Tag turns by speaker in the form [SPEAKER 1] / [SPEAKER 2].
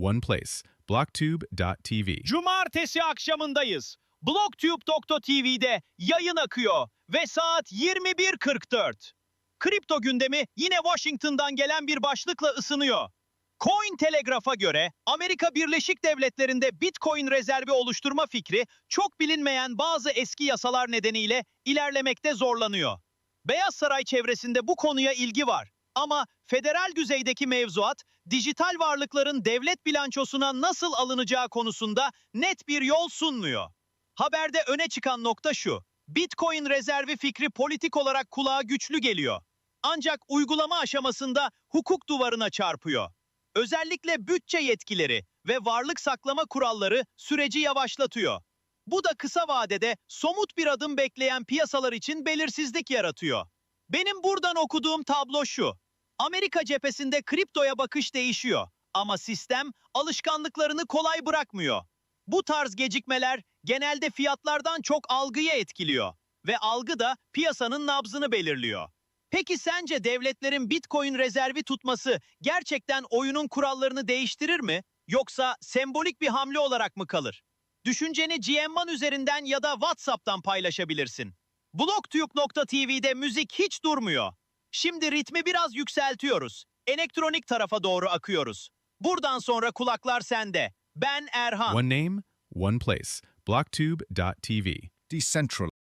[SPEAKER 1] one place. Blocktube.tv.
[SPEAKER 2] Cumartesi akşamındayız. Blogtube.tv'de yayın akıyor ve saat 21.44. Kripto gündemi yine Washington'dan gelen bir başlıkla ısınıyor. Coin Telegraph'a göre Amerika Birleşik Devletleri'nde Bitcoin rezervi oluşturma fikri çok bilinmeyen bazı eski yasalar nedeniyle ilerlemekte zorlanıyor. Beyaz Saray çevresinde bu konuya ilgi var. Ama federal düzeydeki mevzuat, dijital varlıkların devlet bilançosuna nasıl alınacağı konusunda net bir yol sunmuyor. Haberde öne çıkan nokta şu. Bitcoin rezervi fikri politik olarak kulağa güçlü geliyor. Ancak uygulama aşamasında hukuk duvarına çarpıyor. Özellikle bütçe yetkileri ve varlık saklama kuralları süreci yavaşlatıyor. Bu da kısa vadede somut bir adım bekleyen piyasalar için belirsizlik yaratıyor. Benim buradan okuduğum tablo şu. Amerika cephesinde kriptoya bakış değişiyor ama sistem alışkanlıklarını kolay bırakmıyor. Bu tarz gecikmeler genelde fiyatlardan çok algıyı etkiliyor ve algı da piyasanın nabzını belirliyor. Peki sence devletlerin Bitcoin rezervi tutması gerçekten oyunun kurallarını değiştirir mi yoksa sembolik bir hamle olarak mı kalır? Düşünceni GM'man üzerinden ya da WhatsApp'tan paylaşabilirsin. Blogtube.tv'de müzik hiç durmuyor. Şimdi ritmi biraz yükseltiyoruz. Elektronik tarafa doğru akıyoruz. Buradan sonra kulaklar sende. Ben Erhan.
[SPEAKER 1] One name, one place. Blocktube.tv.
[SPEAKER 3] Decentralized.